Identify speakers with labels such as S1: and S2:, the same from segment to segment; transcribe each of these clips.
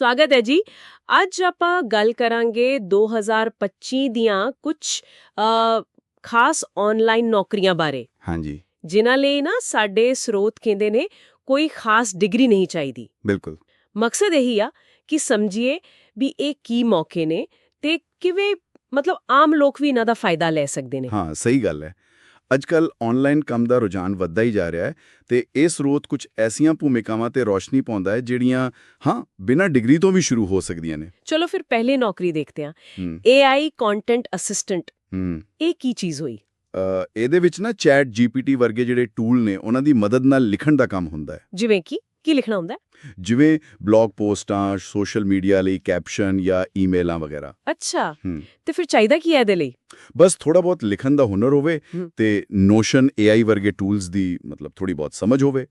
S1: ਸਵਾਗਤ ਹੈ ਜੀ। ਅੱਜ ਆਪਾਂ ਗੱਲ ਕਰਾਂਗੇ 2025 ਦੀਆਂ ਕੁਝ ਖਾਸ ਆਨਲਾਈਨ ਨੌਕਰੀਆਂ ਬਾਰੇ।
S2: ਹਾਂਜੀ।
S1: ਜਿਨ੍ਹਾਂ ਲਈ ਨਾ ਸਾਡੇ ਸਰੋਤ ਕਹਿੰਦੇ ਨੇ ਕੋਈ ਖਾਸ ਡਿਗਰੀ ਨਹੀਂ ਚਾਹੀਦੀ।
S2: ਬਿਲਕੁਲ।
S1: ਮਕਸਦ ਇਹੀ ਆ ਕਿ ਸਮਝੀਏ ਵੀ ਇਹ ਕੀ ਮੌਕੇ ਨੇ ਤੇ ਕਿਵੇਂ ਮਤਲਬ ਆਮ ਲੋਕ ਵੀ ਇਹਨਾਂ ਦਾ ਫਾਇਦਾ ਲੈ ਸਕਦੇ ਨੇ।
S2: ਹਾਂ ਸਹੀ ਗੱਲ ਹੈ। ਅੱਜਕੱਲ ਆਨਲਾਈਨ ਕੰਮ ਦਾ ਰੁਝਾਨ ਵੱਧਦਾ ਹੀ ਜਾ ਰਿਹਾ ਹੈ ਤੇ ਇਹ ਸਰੋਤ ਕੁਝ ਐਸੀਆਂ ਭੂਮਿਕਾਵਾਂ ਤੇ ਰੋਸ਼ਨੀ ਪਾਉਂਦਾ ਹੈ ਜਿਹੜੀਆਂ ਹਾਂ ਬਿਨਾਂ ਡਿਗਰੀ ਤੋਂ ਵੀ ਸ਼ੁਰੂ ਹੋ ਸਕਦੀਆਂ ਨੇ।
S1: ਚਲੋ ਫਿਰ ਪਹਿਲੇ ਨੌਕਰੀ ਦੇਖਦੇ ਹਾਂ। AI ਕੰਟੈਂਟ ਅਸਿਸਟੈਂਟ ਇਹ ਕੀ ਚੀਜ਼ ਹੋਈ?
S2: ਇਹਦੇ ਵਿੱਚ ਨਾ ਚੈਟ ਜੀਪੀਟੀ ਵਰਗੇ ਜਿਹੜੇ ਟੂਲ ਨੇ ਉਹਨਾਂ ਦੀ ਮਦਦ ਨਾਲ ਲਿਖਣ ਦਾ ਕੰਮ ਹੁੰਦਾ ਹੈ।
S1: ਜਿਵੇਂ ਕਿ? ਕੀ ਲਿਖਣਾ ਹੁੰਦਾ?
S2: ਜਿਵੇਂ ਬਲੌਗ ਪੋਸਟਾਂ ਸੋਸ਼ਲ ਮੀਡੀਆ ਲਈ ਕੈਪਸ਼ਨ ਜਾਂ ਈਮੇਲਾਂ ਵਗੈਰਾ।
S1: ਅੱਛਾ। ਤੇ ਫਿਰ ਚਾਹੀਦਾ ਕੀ ਹੈ ਇਹਦੇ ਲਈ?
S2: ਬਸ ਥੋੜਾ ਬਹੁਤ ਲਿਖਣ ਦਾ ਹੁਨਰ ਹੋਵੇ। ਤੇ ਨੋਸ਼ਨ AI ਵਰਗੇ ਟੂਲਸ ਦੀ ਮਤਲਬ ਥੋੜੀ ਬਹੁਤ ਸਮਝ ਹੋਵੇ।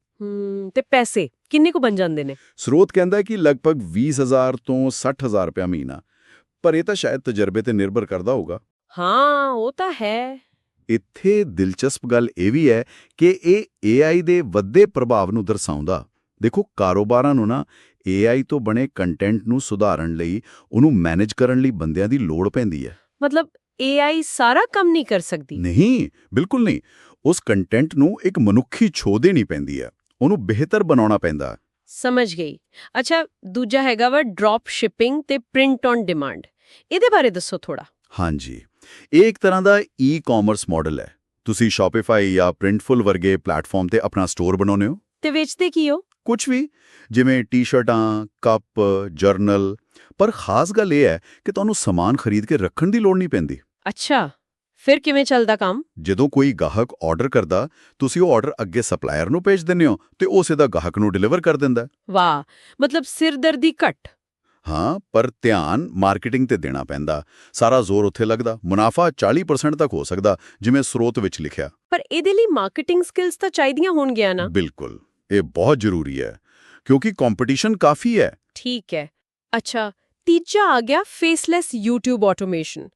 S1: ਤੇ ਪੈਸੇ ਕਿੰਨੇ ਕੁ ਬਣ ਜਾਂਦੇ ਨੇ?
S2: ਸਰੋਤ ਕਹਿੰਦਾ ਕਿ ਲਗਭਗ 20000 ਤੋਂ 60000 ਰੁਪਏ ਮਹੀਨਾ। ਪਰ ਇਹ ਤਾਂ ਸ਼ਾਇਦ ਤਜਰਬੇ ਤੇ ਨਿਰਭਰ ਕਰਦਾ ਹੋਊਗਾ।
S1: ਹਾਂ ਉਹ ਤਾਂ ਹੈ।
S2: ਇੱਥੇ ਦਿਲਚਸਪ ਗੱਲ ਇਹ ਵੀ ਹੈ ਕਿ ਇਹ AI ਦੇ ਵੱਡੇ ਪ੍ਰਭਾਵ ਨੂੰ ਦਰਸਾਉਂਦਾ। ਦੇਖੋ ਕਾਰੋਬਾਰਾਂ ਨੂੰ ਨਾ AI ਤੋਂ ਬਣੇ ਕੰਟੈਂਟ ਨੂੰ ਸੁਧਾਰਨ ਲਈ ਉਹਨੂੰ ਮੈਨੇਜ ਕਰਨ ਲਈ ਬੰਦਿਆਂ ਦੀ ਲੋੜ ਪੈਂਦੀ ਹੈ।
S1: ਮਤਲਬ AI ਸਾਰਾ ਕੰਮ ਨਹੀਂ ਕਰ ਸਕਦੀ?
S2: ਨਹੀਂ ਬਿਲਕੁਲ ਨਹੀਂ। ਉਸ ਕੰਟੈਂਟ ਨੂੰ ਇੱਕ ਮਨੁੱਖੀ ਛੋਹ ਦੇਣੀ ਪੈਂਦੀ ਹੈ। ਉਹਨੂੰ ਬਿਹਤਰ ਬਣਾਉਣਾ ਪੈਂਦਾ
S1: ਸਮਝ ਗਈ। ਅੱਛਾ ਦੂਜਾ ਹੈਗਾ ਵਾ ਡ੍ਰੌਪ ਸ਼ਿਪਿੰਗ ਤੇ ਪ੍ਰਿੰਟ ਔਨ ਡਿਮਾਂਡ ਇਹਦੇ ਬਾਰੇ ਦੱਸੋ ਥੋੜਾ
S2: ਹਾਂਜੀ। ਇਹ ਇੱਕ ਤਰ੍ਹਾਂ ਦਾ ਈ-ਕਾਮਰਸ ਮਾਡਲ ਹੈ। ਤੁਸੀਂ Shopify ਜਾਂ Printful ਵਰਗੇ ਪਲੇਟਫਾਰਮ ਤੇ ਆਪਣਾ ਸਟੋਰ ਬਣਾਉਂਦੇ ਹੋ।
S1: ਤੇ ਵੇਚਦੇ ਕੀ ਹੋ?
S2: ਕੁਝ ਵੀ ਜਿਵੇਂ ਟੀ-ਸ਼ਰਟਾਂ ਕੱਪ ਜਰਨਲ। ਪਰ ਖਾਸ ਗੱਲ ਇਹ ਹੈ ਕਿ ਤੁਹਾਨੂੰ ਸਮਾਨ ਖਰੀਦ ਕੇ ਰੱਖਣ ਦੀ ਲੋੜ ਨਹੀਂ ਪੈਂਦੀ।
S1: ਅੱਛਾ ਫਿਰ ਕਿਵੇਂ ਚੱਲਦਾ ਕੰਮ?
S2: ਜਦੋਂ ਕੋਈ ਗਾਹਕ ਆਰਡਰ ਕਰਦਾ ਤੁਸੀਂ ਉਹ ਆਰਡਰ ਅੱਗੇ ਸਪਲਾਇਰ ਨੂੰ ਭੇਜ ਦਿੰਦੇ ਹੋ ਤੇ ਉਹ ਸਿੱਧਾ ਗਾਹਕ ਨੂੰ ਡਿਲੀਵਰ ਕਰ ਦਿੰਦਾ।
S1: ਵਾਹ ਮਤਲਬ ਸਿਰਦਰਦੀ ਘੱਟ।
S2: ਹਾਂ ਪਰ ਧਿਆਨ ਮਾਰਕੀਟਿੰਗ ਤੇ ਦੇਣਾ ਪੈਂਦਾ। ਸਾਰਾ ਜ਼ੋਰ ਉੱਥੇ ਲੱਗਦਾ ਮੁਨਾਫਾ 40% ਤੱਕ ਹੋ ਸਕਦਾ ਜਿਵੇਂ ਸਰੋਤ ਵਿੱਚ ਲਿਖਿਆ।
S1: ਪਰ ਇਹਦੇ ਲਈ ਮਾਰਕੀਟਿੰਗ ਸਕਿੱਲਸ ਤਾਂ ਚਾਹੀਦੀਆਂ ਹੋਣਗੀਆਂ ਨਾ।
S2: ਬਿਲਕੁਲ। ਇਹ ਬਹੁਤ ਜ਼ਰੂਰੀ ਹੈ ਕਿਉਂਕਿ ਕੰਪੀਟੀਸ਼ਨ ਕਾਫੀ ਹੈ।
S1: ਠੀਕ ਹੈ। ਅੱਛਾ ਤੀਜਾ ਆ ਗਿਆ ਫੇਸਲੈਸ YouTube ਆਟੋਮੇਸ਼ਨ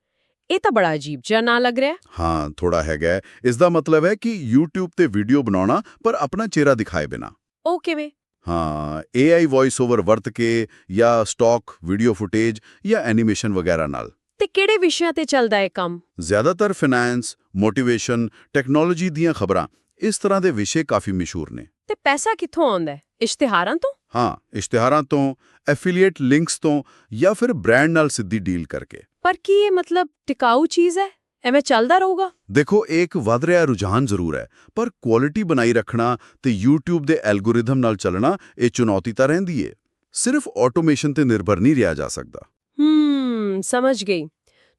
S1: ਇਹ ਤਾਂ ਬੜਾ ਅਜੀਬ ਜਿਹਾ ਨਾਂ ਲੱਗ ਰਿਹਾ ਹੈ।
S2: ਥੋੜਾ ਹੈਗਾ। ਇਸ ਦਾ ਮਤਲਬ ਹੈ ਕਿ YouTube ਤੇ ਵੀਡੀਓ ਬਣਾਉਣਾ ਪਰ ਆਪਣਾ ਚਿਹਰਾ ਦਿਖਾਏ ਬਿਨਾ।
S1: ਉਹ ਕਿਵੇਂ?
S2: ਹਾਂ AI ਵੌਇਸ ਓਵਰ ਵਰਤ ਕੇ ਜਾਂ ਸਟਾਕ ਵੀਡੀਓ ਫੁਟੇਜ ਜਾਂ ਐਨੀਮੇਸ਼ਨ ਵਗੈਰਾ ਨਾਲ।
S1: ਤੇ ਕਿਹੜੇ ਵਿਸ਼ਿਆਂ ਤੇ ਚੱਲਦਾ ਹੈ ਕੰਮ?
S2: ਜ਼ਿਆਦਾਤਰ ਫਾਈਨੈਂਸ ਮੋਟੀਵੇਸ਼ਨ ਟੈਕਨੋਲੋਜੀ ਦੀਆਂ ਖਬਰਾਂ ਇਸ ਤਰ੍ਹਾਂ ਦੇ ਵਿਸ਼ੇ ਕਾਫੀ ਮਸ਼ਹੂਰ ਨੇ।
S1: ਤੇ ਪੈਸਾ ਕਿੱਥੋਂ ਆਉਂਦਾ ਹੈ? ਇਸ਼ਤਿਹਾਰਾਂ ਤੋਂ?
S2: ਹਾਂ ਇਸ਼ਤਿਹਾਰਾਂ ਤੋਂ ਐਫੀਲੀਏਟ ਲਿੰਕਸ ਤੋਂ ਜਾਂ ਫਿਰ ਬ੍ਰਾਂਡ ਨਾਲ ਸਿੱਧੀ ਡੀਲ ਕਰਕੇ।
S1: ਪਰ ਕੀ ਇਹ ਮਤਲਬ ਟਿਕਾਊ ਚੀਜ਼ ਹੈ? ਐਵੇਂ ਚੱਲਦਾ ਰਹੂਗਾ?
S2: ਦੇਖੋ ਇਹ ਇੱਕ ਵਧ ਰਿਹਾ ਰੁਝਾਨ ਜ਼ਰੂਰ ਹੈ ਪਰ ਕੁਆਲਿਟੀ ਬਣਾਈ ਰੱਖਣਾ ਤੇ YouTube ਦੇ ਐਲਗੋਰਿਥਮ ਨਾਲ ਚੱਲਣਾ ਇਹ ਚੁਣੌਤੀ ਤਾਂ ਰਹਿੰਦੀ ਏ। ਸਿਰਫ ਆਟੋਮੇਸ਼ਨ ਤੇ ਨਿਰਭਰ ਨਹੀਂ ਰਿਹਾ ਜਾ ਸਕਦਾ।
S1: ਹੂੰ ਸਮਝ ਗਈ।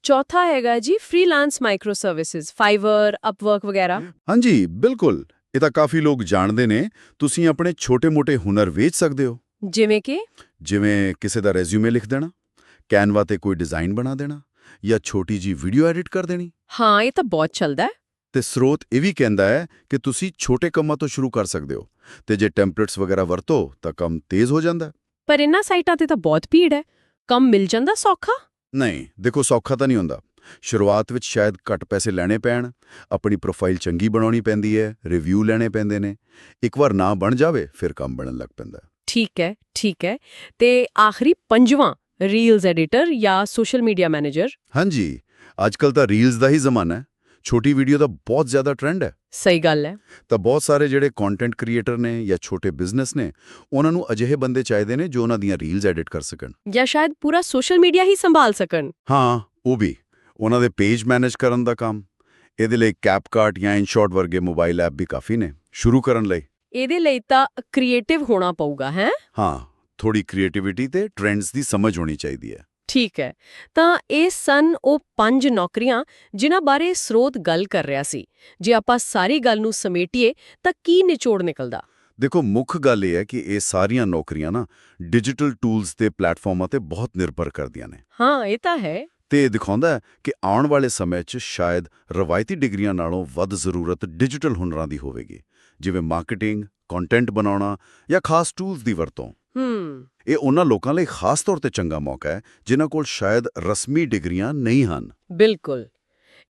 S1: ਚੌਥਾ ਹੈਗਾ ਜੀ freelance micro services Fiverr Upwork ਵਗੈਰਾ।
S2: ਹਾਂਜੀ ਬਿਲਕੁਲ। ਇਹ ਤਾਂ ਕਾਫੀ ਲੋਕ ਜਾਣਦੇ ਨੇ। ਤੁਸੀਂ ਆਪਣੇ ਛੋਟੇ-ਮੋਟੇ ਹੁਨਰ ਵੇਚ ਸਕਦੇ ਹੋ।
S1: ਜਿਵੇਂ ਕਿ?
S2: ਜਿਵੇਂ ਕਿਸੇ ਦਾ ਰੈਜ਼ਿਊਮੇ ਲਿਖ ਦੇਣਾ ਕੈਨਵਾ ਤੇ ਕੋਈ ਡਿਜ਼ਾਈਨ ਬਣਾ ਦੇਣਾ ਜਾਂ ਛੋਟੀ ਜੀ ਵੀਡੀਓ ਐਡਿਟ ਕਰ ਦੇਣੀ।
S1: ਹਾਂ ਇਹ ਤਾਂ ਬਹੁਤ ਚੱਲਦਾ ਹੈ।
S2: ਤੇ ਸਰੋਤ ਇਹ ਵੀ ਕਹਿੰਦਾ ਹੈ ਕਿ ਤੁਸੀਂ ਛੋਟੇ ਕੰਮਾਂ ਤੋਂ ਸ਼ੁਰੂ ਕਰ ਸਕਦੇ ਹੋ ਤੇ ਜੇ ਟੈਂਪਲੇਟਸ ਵਗੈਰਾ ਵਰਤੋ ਤਾਂ ਕੰਮ ਤੇਜ਼ ਹੋ ਜਾਂਦਾ।
S1: ਪਰ ਇਹਨਾਂ ਸਾਈਟਾਂ ਤੇ ਤਾਂ ਬਹੁਤ ਭੀੜ ਹੈ। ਕੰਮ ਮਿਲ ਜਾਂਦਾ ਸੌਖਾ?
S2: ਨਹੀਂ ਦੇਖੋ ਸੌਖਾ ਤਾਂ ਨਹੀਂ ਹੁੰਦਾ। ਸ਼ੁਰੂਆਤ ਵਿੱਚ ਸ਼ਾਇਦ ਘੱਟ ਪੈਸੇ ਲੈਣੇ ਪੈਣ ਆਪਣੀ ਪ੍ਰੋਫਾਈਲ ਚੰਗੀ ਬਣਾਉਣੀ ਪੈਂਦੀ ਹੈ ਰਿਵਿਊ ਲੈਣੇ ਪੈਂਦੇ ਨੇ। ਇੱਕ ਵਾਰ ਨਾ ਬਣ ਜਾਵੇ ਫਿਰ ਕੰਮ ਬਣਨ ਲੱਗ ਪੈਂਦਾ।
S1: ਠੀਕ ਹੈ ਠੀਕ ਹੈ। ਤੇ ਆਖਰੀ ਪੰਜਵਾਂ ਰੀਲਸ ਐਡੀਟਰ ਜਾਂ ਸੋਸ਼ਲ ਮੀਡੀਆ ਮੈਨੇਜਰ
S2: ਹਾਂਜੀ ਅੱਜਕੱਲ ਤਾਂ ਰੀਲਸ ਦਾ ਹੀ ਜ਼ਮਾਨਾ ਹੈ। ਛੋਟੀ ਵੀਡੀਓ ਦਾ ਬਹੁਤ ਜ਼ਿਆਦਾ ਟ੍ਰੈਂਡ ਹੈ।
S1: ਸਹੀ ਗੱਲ ਹੈ।
S2: ਤਾਂ ਬਹੁਤ ਸਾਰੇ ਜਿਹੜੇ ਕੰਟੈਂਟ ਕ੍ਰੀਏਟਰ ਨੇ ਜਾਂ ਛੋਟੇ ਬਿਜ਼ਨਸ ਨੇ ਉਹਨਾਂ ਨੂੰ ਅਜਿਹੇ ਬੰਦੇ ਚਾਹੀਦੇ ਨੇ ਜੋ ਉਹਨਾਂ ਦੀਆਂ ਰੀਲਸ ਐਡਿਟ ਕਰ ਸਕਣ।
S1: ਜਾਂ ਸ਼ਾਇਦ ਪੂਰਾ ਸੋਸ਼ਲ ਮੀਡੀਆ ਹੀ ਸੰਭਾਲ ਸਕਣ।
S2: ਹਾਂ ਉਹ ਵੀ। ਉਹਨਾਂ ਦੇ ਪੇਜ ਮੈਨੇਜ ਕਰਨ ਦਾ ਕੰਮ। ਇਹਦੇ ਲਈ ਕੈਪਕਾਟ ਜਾਂ ਇਨਸ਼ਾਟ ਵਰਗੇ ਮੋਬਾਈਲ ਐਪ ਵੀ ਕਾਫੀ ਨੇ। ਸ਼ੁਰੂ ਕਰਨ ਲਈ।
S1: ਇਹਦੇ ਲਈ ਤਾਂ ਕ੍ਰੀਏਟਿਵ ਹੋਣਾ ਪਊਗਾ ਹੈ?
S2: ਹਾਂ ਥੋੜੀ ਕ੍ਰੀਏਟੀਵਿਟੀ ਤੇ ਟ੍ਰੈਂਡਸ ਦੀ ਸਮਝ ਹੋਣੀ ਚਾਹੀਦੀ ਹੈ।
S1: ਠੀਕ ਹੈ। ਤਾਂ ਇਹ ਸਨ ਉਹ ਪੰਜ ਨੌਕਰੀਆਂ ਜਿਨ੍ਹਾਂ ਬਾਰੇ ਸਰੋਤ ਗੱਲ ਕਰ ਰਿਹਾ ਸੀ। ਜੇ ਆਪਾਂ ਸਾਰੀ ਗੱਲ ਨੂੰ ਸਮੇਟੀਏ ਤਾਂ ਕੀ ਨਿਚੋੜ ਨਿਕਲਦਾ?
S2: ਦੇਖੋ ਮੁੱਖ ਗੱਲ ਇਹ ਹੈ ਕਿ ਇਹ ਸਾਰੀਆਂ ਨੌਕਰੀਆਂ ਨਾ ਡਿਜੀਟਲ ਟੂਲਸ ਤੇ ਪਲੇਟਫਾਰਮਾਂ ਤੇ ਬਹੁਤ ਨਿਰਭਰ ਕਰਦੀਆਂ ਨੇ।
S1: ਹਾਂ ਇਹ ਤਾਂ ਹੈ।
S2: ਤੇ ਇਹ ਦਿਖਾਉਂਦਾ ਕਿ ਆਉਣ ਵਾਲੇ ਸਮੇਂ 'ਚ ਸ਼ਾਇਦ ਰਵਾਇਤੀ ਡਿਗਰੀਆਂ ਨਾਲੋਂ ਵੱਧ ਜ਼ਰੂਰਤ ਡਿਜੀਟਲ ਹੁਨਰਾਂ ਦੀ ਹੋਵੇਗੀ ਜਿਵੇਂ ਮਾਰਕੀਟਿੰਗ ਕੰਟੈਂਟ ਬਣਾਉਣਾ ਜਾਂ ਖਾਸ ਟੂਲਸ ਦੀ ਵਰਤੋਂ।
S1: ਹੂੰ।
S2: ਇਹ ਉਹਨਾਂ ਲੋਕਾਂ ਲਈ ਖਾਸ ਤੌਰ ਤੇ ਚੰਗਾ ਮੌਕਾ ਹੈ ਜਿਨ੍ਹਾਂ ਕੋਲ ਸ਼ਾਇਦ ਰਸਮੀ ਡਿਗਰੀਆਂ ਨਹੀਂ ਹਨ।
S1: ਬਿਲਕੁਲ।